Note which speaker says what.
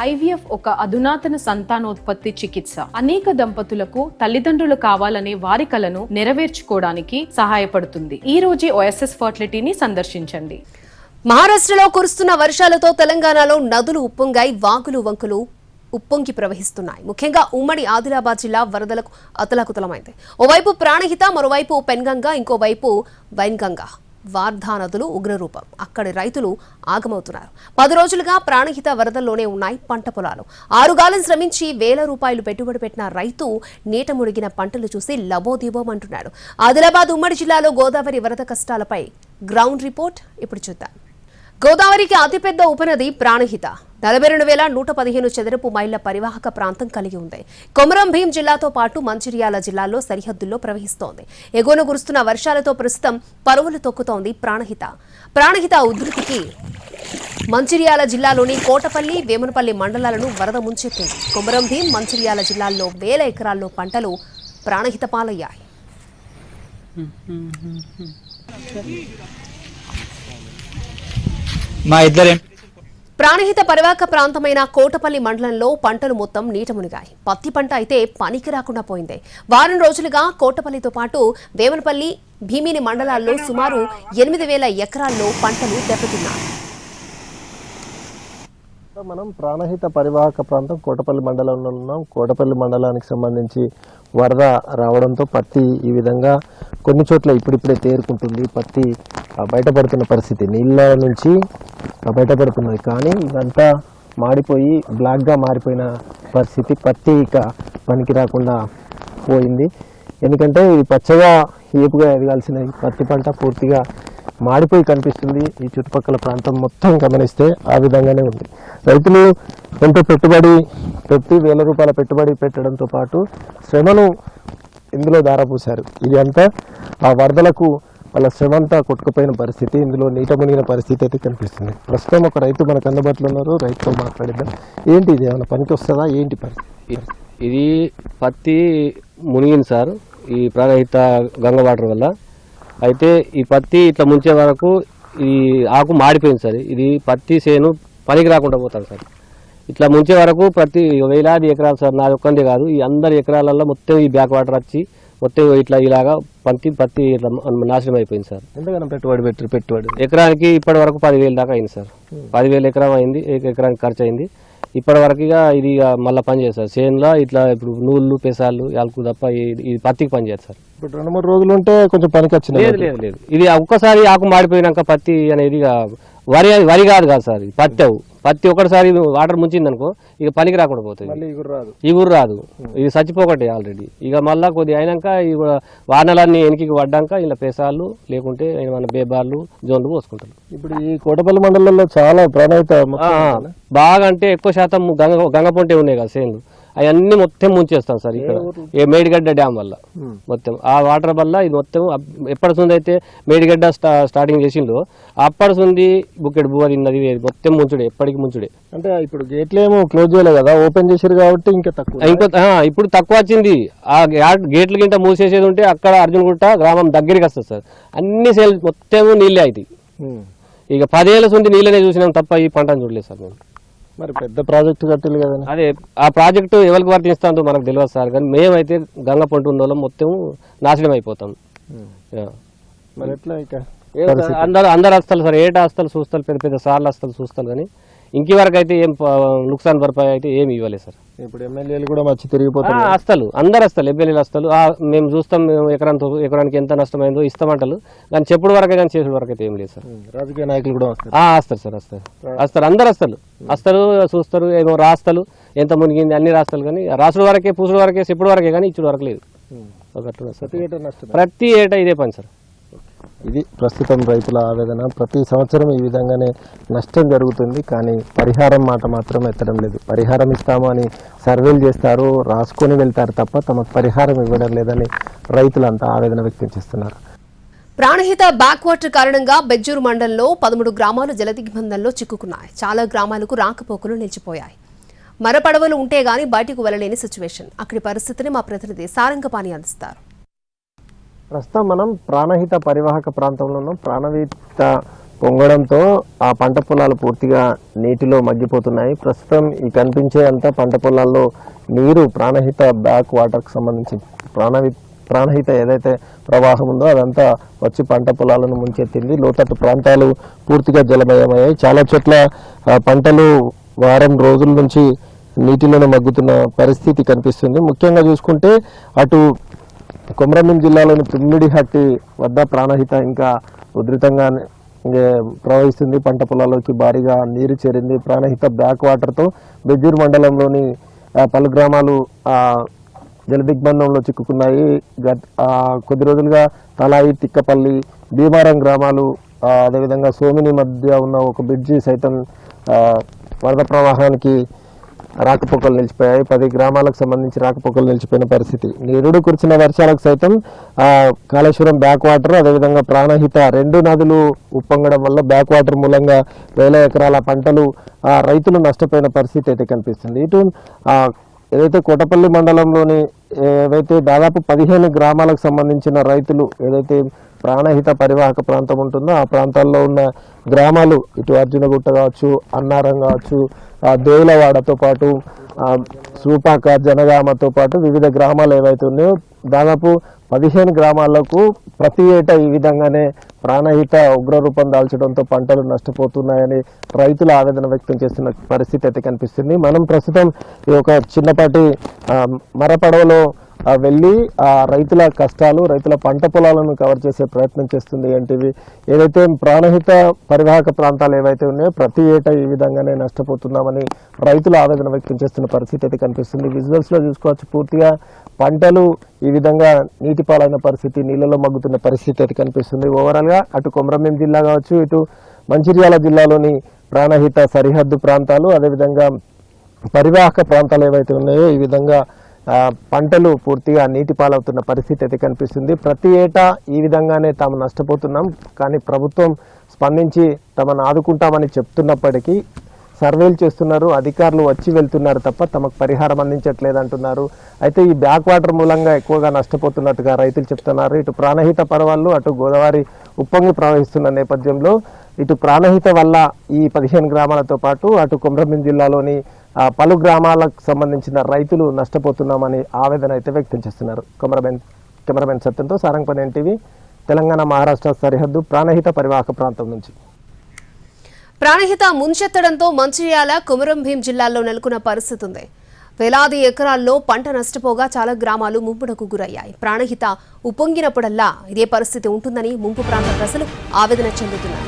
Speaker 1: IVF ఒక అధునాతన సంతానోత్పత్తి చికిత్స. అనేక దంపతులకు తల్లిదండ్రులు కావాలనే వారి కలను నెరవేర్చుకోవడానికి సహాయపడుతుంది. ఈ రోజే ఓఎస్ఎస్ ఫర్టిలిటీని సందర్శించండి.
Speaker 2: మహారాష్ట్రలో కురుస్తున్న వర్షాలతో తెలంగాణలో నదులు ఉప్పొంగాయి వాగులు వంకులు ఉప్పొంగి ప్రవహిస్తున్నాయి. ముఖ్యంగా ఉమ్మడి ఆదిలాబాద్ జిల్లా వరదలకు అతలాకుతలమైంది. ఓవైపు ప్రాణహిత మరోవైపు పెన్గంగా ఇంకోవైపు వైన్గంగా. వార్ధా నదులు ఉగ్రరూపం. అక్కడి రైతులు ఆగమవుతున్నారు. పది రోజులుగా ప్రాణహిత వరదల్లోనే ఉన్నాయి పంట పొలాలు. ఆరుగాలం శ్రమించి వేల రూపాయలు పెట్టుబడి పెట్టిన రైతు నీట మునిగిన పంటలు చూసి లబోదిబోమంటున్నాడు ఆదిలాబాద్ ఉమ్మడి జిల్లాలో గోదావరి వరద కష్టాలపై గ్రౌండ్ రిపోర్ట్ ఇప్పుడు చూద్దాం. గోదావరికి అతిపెద్ద ఉపనది ప్రాణహిత. నలభై రెండు వేల నూట పదిహేను చదరపు మైళ్ళ పరివాహక ప్రాంతం కలిగి ఉంది. కొమరం భీం జిల్లాతో పాటు మంచిర్యాల జిల్లాల్లో సరిహద్దుల్లో ప్రవహిస్తోంది. ఎగువన కురుస్తున్న వర్షాలతో ప్రస్తుతం పరువులు తొక్కుతోంది ప్రాణహిత. ప్రాణహిత ఉధృతికి మంచిర్యాల జిల్లాలోని కోటపల్లి వేమనపల్లి మండలాలను వరద ముంచెత్తింది. కొమరం భీం మంచిర్యాల జిల్లాల్లో వేల ఎకరాల్లో పంటలు ప్రాణహిత పాలయ్యాయి
Speaker 3: మా ఇద్దరేం?
Speaker 2: ప్రాణహిత పరివాహక ప్రాంతమైన కోటపల్లి మండలంలో పంటలు మొత్తం నీట మునిగాయి. పత్తి పంట అయితే పనికి రాకుండా పోయింది. వారం రోజులుగా కోటపల్లితో పాటు వేమనపల్లి భీమిని మండలాల్లో సుమారు ఎనిమిది వేల ఎకరాల్లో పంటలు దెబ్బతిన్నాయి.
Speaker 4: మనం ప్రాణహిత పరివాహక ప్రాంతం కోటపల్లి మండలంలో ఉన్నాం. కోటపల్లి మండలానికి సంబంధించి వరద రావడంతో పత్తి ఈ విధంగా కొన్ని చోట్ల ఇప్పుడిప్పుడే తేరుకుంటుంది. పత్తి బయటపడుతున్న పరిస్థితి. నీళ్ళ నుంచి బయటపడుతున్నది. కానీ ఇదంతా మాడిపోయి బ్లాక్గా మారిపోయిన పరిస్థితి పత్తి ఇక పనికి రాకుండా పోయింది. ఎందుకంటే ఇది పచ్చగా ఏపుగా ఎదగాల్సిన పత్తి పంట పూర్తిగా మాడిపోయి కనిపిస్తుంది. ఈ చుట్టుపక్కల ప్రాంతం మొత్తం గమనిస్తే ఆ విధంగానే ఉంది. రైతులు ఎంతో పెట్టుబడి పెట్టి వేల రూపాయల పెట్టుబడి పెట్టడంతో పాటు శ్రమను ఇందులో దారపోశారు ఇది అంతా ఆ వరదలకు వాళ్ళ శ్రమ అంతా కొట్టుకుపోయిన పరిస్థితి ఇందులో నీట మునిగిన పరిస్థితి అయితే కనిపిస్తుంది. ప్రస్తుతం ఒక రైతు మనకు అందుబాటులో ఉన్నారు. రైతుతో మాట్లాడిద్దాం. ఏంటి ఇది? ఏమైనా పనికి వస్తుందా? ఏంటి పరిస్థితి?
Speaker 5: ఇది పత్తి మునిగింది సార్ ఈ ప్రాణహిత గంగ వాటర్ వల్ల. అయితే ఈ పత్తి ఇట్లా ముంచే వరకు ఈ ఆకు మాడిపోయింది సార్. ఇది పత్తి చేను పనికి రాకుండా పోతాడు సార్. ఇట్లా ముంచే వరకు ప్రతి వేలాది ఎకరాలు సార్ నాది ఒక్కందే కాదు ఈ అందరి ఎకరాలలో మొత్తం ఈ బ్యాక్ వాటర్ వచ్చి మొత్తం ఇట్లా ఇలాగా పత్తి పత్తి ఇట్లా నాశనం అయిపోయింది సార్.
Speaker 4: ఎంతగానో పెట్టుబడి పెట్టి పెట్టుబడి.
Speaker 5: ఎకరానికి ఇప్పటి వరకు పదివేలు దాకా అయింది సార్. పదివేలు ఎకరం అయింది ఎకరానికి ఖర్చు అయింది. ఇప్పటి వరకు ఇక ఇది మళ్ళీ పని చేస్తారు చేనులో ఇట్లా ఇప్పుడు నూళ్ళు పెసాలు యాలకు తప్ప ఇది పత్తికి పని చేస్తారు
Speaker 4: ఇప్పుడు రెండు మూడు రోజులు ఉంటే కొంచెం పనికి వచ్చింది
Speaker 5: లేదు లేదు లేదు. ఇది ఒక్కసారి ఆకు మాడిపోయినాక పత్తి అనేది వరి వరి కాదు కాదు సార్ పత్తి. అవు పత్తి ఒకటిసారి వాటర్ ముంచింది అనుకో ఇక పనికి రాకుండా పోతుంది.
Speaker 4: ఇగురు రాదు.
Speaker 5: ఈ ఊరు రాదు. ఇది చచ్చిపోకటే ఆల్రెడీ ఇక మళ్ళా కొద్దిగా అయినాక ఈ వానలన్నీ వెనక్కి పడ్డాక ఇలా పెసాలు లేకుంటే మన బేబార్లు జోన్లు పోసుకుంటారు.
Speaker 4: ఇప్పుడు ఈ కోటపల్లి మండలంలో చాలా
Speaker 5: ఆ. బాగా అంటే ఎక్కువ శాతం గంగ గంగపొంటే ఉన్నాయి కదా సేన్లు. అవన్నీ మొత్తం ముంచేస్తాం సార్ ఇక్కడ. ఏ మేడిగడ్డ డ్యామ్ వల్ల. మొత్తం. ఆ వాటర్ వల్ల ఇది మొత్తం ఎప్పటి సుంది అయితే మేడిగడ్డ స్టా స్టార్టింగ్ చేసిందో అప్పటి సుంది బుక్కెడ్ బువ్వ తిన్నది మొత్తం ముంచుడే ఎప్పటికి ముంచుడే.
Speaker 4: అంటే ఇప్పుడు గేట్లు ఏమో క్లోజ్ చేయలేదు కదా ఓపెన్ చేశారు కాబట్టి ఇంకా తక్కువ.
Speaker 5: ఇంకో ఇప్పుడు తక్కువ వచ్చింది. ఆ గేట్ల గింట మూసేసేది ఉంటే అక్కడ అర్జున్గుట్ట గ్రామం దగ్గరికి వస్తుంది సార్. అన్ని సేల్ మొత్తం నీళ్ళే అవుతాయి
Speaker 4: ఉమ్.
Speaker 5: ఇక పదేళ్ళ సుంది నీళ్ళనే చూసినాం తప్ప ఈ పంటను చూడలేదు సార్ మేము
Speaker 4: మరి పెద్ద ప్రాజెక్ట్ కట్టాలి కదా
Speaker 5: అదే ఆ ప్రాజెక్టు ఎవరికి వర్తిస్తుందో మనకు తెలియదు సార్. కానీ మేమైతే గంగ పంట ఉన్న వాళ్ళం మొత్తం నాశనం అయిపోతాం.
Speaker 4: మరి ఎట్లా ఇక
Speaker 5: అందరు అందరు వస్తారు సార్ ఏటా వస్తారు చూస్తారు పెద్ద పెద్ద సార్లు వస్తారు చూస్తారు కానీ ఇంకెవరకు అయితే ఏం నుక్సాన్ భరపాయి అయితే ఏమి ఇవ్వలేదు సార్.
Speaker 4: ఇప్పుడు ఎమ్మెల్యేలు కూడా వచ్చి తిరిగిపోతారు
Speaker 5: వస్తారు అందరు వస్తారు ఎమ్మెల్యేలు ఆ, మేము చూస్తాం మేము ఎకరానికి ఎకరానికి ఎంత నష్టమైందో ఇస్తామంటారు కానీ చెప్పుడు వరకే కానీ చేసిన వరకు అయితే ఏం లేదు సార్.
Speaker 4: రాజకీయ నాయకులు కూడా వస్తారు.
Speaker 5: వస్తారు సార్ వస్తారు వస్తారు అందరు వస్తారు వస్తారు చూస్తారు ఏమో రాస్తారు ఎంత మునిగింది అన్ని రాస్తారు కానీ రాసుడు వరకే పూసుడు వరకే చెప్పుడు వరకే కానీ ఇచ్చుడు వరకు లేదు.
Speaker 4: ప్రతి
Speaker 5: ఏటా ఇదే పని సార్.
Speaker 4: ఇది ప్రస్తుతం రైతుల ఆవేదన. ప్రతి సంవత్సరం ఈ విధంగానే నష్టం జరుగుతుంది కానీ పరిహారం మాట మాత్రం ఎత్తడం లేదు. పరిహారం ఇస్తాము అని సర్వేలు చేస్తారు రాసుకొని వెళ్తారు తప్ప తమకు పరిహారం ఇవ్వడం లేదని రైతులంతా ఆవేదన వ్యక్తం చేస్తున్నారు.
Speaker 2: ప్రాణహిత బ్యాక్వాటర్ కారణంగా బెజ్జూరు మండలంలో పదమూడు గ్రామాలు జలదిగ్బంధంలో చిక్కుకున్నాయి. చాలా గ్రామాలకు రాకపోకలు నిలిచిపోయాయి. మరపడవలు ఉంటే గాని బయటకు వెళ్ళలేని సిచ్యువేషన్. అక్కడి పరిస్థితిని మా ప్రతినిధి సారంగపాణి అందిస్తారు.
Speaker 4: ప్రస్తుతం మనం ప్రాణహిత పరివాహక ప్రాంతంలో ఉన్నాం. ప్రాణహిత పొంగడంతో ఆ పంట పొలాలు పూర్తిగా నీటిలో మగ్గిపోతున్నాయి. ప్రస్తుతం ఈ కనిపించే అంతా పంట పొలాల్లో నీరు ప్రాణహిత బ్యాక్ వాటర్కి సంబంధించి ప్రాణవి ప్రాణహిత ఏదైతే ప్రవాహం ఉందో అదంతా వచ్చి పంట పొలాలను ముంచెత్తింది. లోతట్టు ప్రాంతాలు పూర్తిగా జలమయమయ్యాయి. చాలా చోట్ల పంటలు వారం రోజుల నుంచి నీటిలోనే మగ్గుతున్న పరిస్థితి కనిపిస్తుంది. ముఖ్యంగా చూసుకుంటే అటు కొమరంభీం జిల్లాలోని తుమ్మిడిహట్టి వద్ద ప్రాణహిత ఇంకా ఉధృతంగా ఇంకే ప్రవహిస్తుంది. పంట పొలాల్లోకి భారీగా నీరు చేరింది. ప్రాణహిత బ్యాక్ వాటర్తో బెజ్జూరు మండలంలోని పలు గ్రామాలు జలదిగ్బంధంలో చిక్కుకున్నాయి. గత కొద్ది రోజులుగా తలాయి తిక్కపల్లి భీమారం గ్రామాలు అదేవిధంగా సోమిని మధ్య ఉన్న ఒక బ్రిడ్జి సైతం వరద ప్రవాహానికి రాకపోకలు నిలిచిపోయాయి. పది గ్రామాలకు సంబంధించి రాకపోకలు నిలిచిపోయిన పరిస్థితి. నిరుడు కురిసిన వర్షాలకు సైతం కాళేశ్వరం బ్యాక్ వాటర్ అదేవిధంగా ప్రాణహిత రెండు నదులు ఉప్పొంగడం వల్ల బ్యాక్ వాటర్ మూలంగా వేల ఎకరాల పంటలు రైతులు నష్టపోయిన పరిస్థితి అయితే కనిపిస్తుంది. ఇటు ఏదైతే కోటపల్లి మండలంలోని ఏవైతే దాదాపు పదిహేను గ్రామాలకు సంబంధించిన రైతులు ఏదైతే ప్రాణహిత పరివాహక ప్రాంతం ఉంటుందో? ఆ ప్రాంతాల్లో ఉన్న గ్రామాలు ఇటు అర్జునగుట్ట కావచ్చు అన్నారం కావచ్చు దేవులవాడతో పాటు సూపాక జనగామతో పాటు వివిధ గ్రామాలు ఏవైతే ఉన్నాయో దాదాపు పదిహేను గ్రామాలకు ప్రతి ఏటా ఈ విధంగానే ప్రాణహిత ఉగ్రరూపం దాల్చడంతో పంటలు నష్టపోతున్నాయని రైతులు ఆవేదన వ్యక్తం చేస్తున్న పరిస్థితి అయితే కనిపిస్తుంది. మనం ప్రస్తుతం ఈ ఒక చిన్నపాటి మరపడవలో వెళ్ళి ఆ రైతుల కష్టాలు రైతుల పంట పొలాలను కవర్ చేసే ప్రయత్నం చేస్తుంది ఎన్టీవీ. ఏదైతే ప్రాణహిత పరివాహక ప్రాంతాలు ఏవైతే ఉన్నాయో ప్రతి ఏటా ఈ విధంగానే నష్టపోతున్నామని రైతులు ఆవేదన వ్యక్తం చేస్తున్న పరిస్థితి అయితే కనిపిస్తుంది. విజువల్స్లో చూసుకోవచ్చు పూర్తిగా. పంటలు ఈ విధంగా నీటి పాలైన పరిస్థితి నీళ్ళలో మగ్గుతున్న పరిస్థితి అయితే కనిపిస్తుంది. ఓవరాల్గా అటు కొమరంభీం జిల్లా కావచ్చు ఇటు మంచిర్యాల జిల్లాలోని ప్రాణహిత సరిహద్దు ప్రాంతాలు అదేవిధంగా పరివాహక ప్రాంతాలు ఏవైతే ఉన్నాయో ఈ విధంగా పంటలు పూర్తిగా నీటి పాలవుతున్న పరిస్థితి అయితే కనిపిస్తుంది. ప్రతి ఏటా ఈ విధంగానే తాము నష్టపోతున్నాం. కానీ ప్రభుత్వం స్పందించి తమను ఆదుకుంటామని చెప్తున్నప్పటికీ సర్వేలు చేస్తున్నారు. అధికారులు వచ్చి వెళ్తున్నారు తప్ప తమకు పరిహారం అందించట్లేదు అంటున్నారు. అయితే ఈ బ్యాక్ వాటర్ మూలంగా ఎక్కువగా నష్టపోతున్నట్టుగా రైతులు చెప్తున్నారు. ఇటు ప్రాణహిత పర్వాలు అటు గోదావరి ఉప్పొంగి ప్రవహిస్తున్న నేపథ్యంలో ఇటు ప్రాణహిత వల్ల ఈ పదిహేను గ్రామాలతో పాటు అటు కుమ్రభీం జిల్లాలోని పలు గ్రామాలకు సంబంధించిన రైతులు నష్టపోతున్నామని ఆవేదన అయితే వ్యక్తం చేస్తున్నారు. కెమెరామెన్ కెమెరామెన్ సత్యంతో సారంగపని ఎన్టీవీ తెలంగాణ మహారాష్ట్ర సరిహద్దు ప్రాణహిత పరివాహక ప్రాంతం నుంచి.
Speaker 2: ప్రాణహిత ముంచెత్తడంతో మంచిర్యాల కుమరం జిల్లాలో జిల్లాల్లో నెలకొన్న పరిస్థితి ఉంది వేలాది ఎకరాల్లో పంట నష్టపోగా చాలా గ్రామాలు ముంపునకు గురయ్యాయి. ప్రాణహిత ఉప్పొంగినప్పుడల్లా ఇదే పరిస్థితి ఉంటుందని ముంపు ప్రాంత ప్రజలు ఆవేదన చెందుతున్నారు.